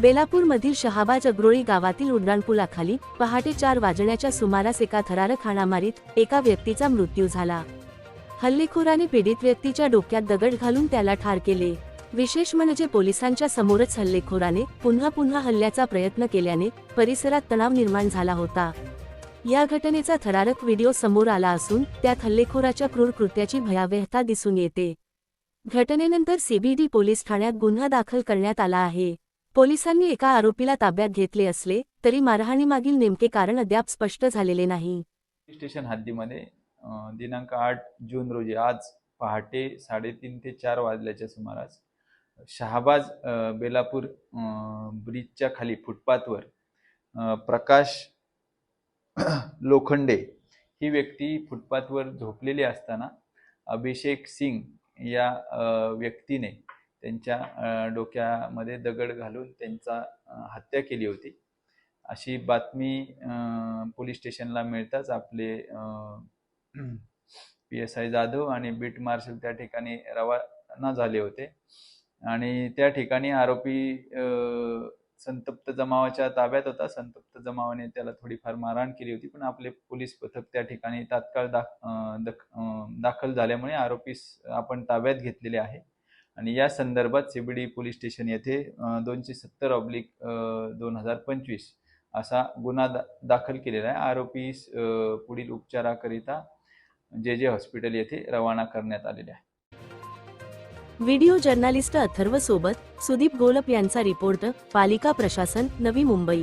बेलापूरमधील शहाबाज अग्रोळी गावातील उड्डाणपुलाखाली पहाटे चार वाजण्याच्या सुमारास एका थरारक हाणामारीत एका व्यक्तीचा मृत्यू झाला. हल्लेखोराने पीडित व्यक्तीच्या डोक्यात दगड घालून त्याला ठार केले. विशेष म्हणजे पोलिसांच्या समोरच हल्लेखोराने पुन्हा पुन्हा हल्ल्याचा प्रयत्न केल्याने परिसरात तणाव निर्माण झाला होता. या घटनेचा थरारक व्हिडिओ समोर आला असून त्यात हल्लेखोराच्या क्रूर कृत्याची भयावहता दिसून येते. घटनेनंतर सीबीडी पोलीस ठाण्यात गुन्हा दाखल करण्यात आला आहे. पोलिसांनी एका आरोपीला ताब्यात घेतले असले तरी मारहाणीमागील नेमके कारण अद्याप स्पष्ट झालेले नाही. स्टेशन हद्दीमध्ये दिनांक आठ जून रोजी आज पहाटे साडेतीन ते चार वाजल्याच्या सुमारास शहाबाज बेलापूर ब्रिजच्या खाली फुटपाथवर प्रकाश लोखंडे ही व्यक्ती फुटपाथवर झोपलेली असताना अभिषेक सिंग या व्यक्तीने त्यांच्या डोक्यामध्ये दगड घालून त्यांचा हत्या केली होती. अशी बातमी पोलीस स्टेशनला मिळताच आपले पी एस आय जाधव आणि बीट मार्शल त्या ठिकाणी रवाना झाले होते. आणि त्या ठिकाणी आरोपी संतप्त जमावाच्या ताब्यात होता. संतप्त जमावाने त्याला थोडीफार मारहाण केली होती पण आपले पोलीस पथक त्या ठिकाणी तात्काळ दाख दख दाखल झाल्यामुळे आरोपीस आपण ताब्यात घेतलेले आहे. आणि या संदर्भात सीबीडी पोलीस स्टेशन येथे दोनशे सत्तर ऑब्लिक दोन हजार पंचवीस असा गुन्हा दा दाखल केलेला आहे. आरोपीस पुढील उपचाराकरिता जे जे हॉस्पिटल येथे रवाना करण्यात आलेले आहे. व्हिडिओ जर्नालिस्ट अथर्व सोबत सुदीप गोलप यांचा रिपोर्ट पालिका प्रशासन नवी मुंबई.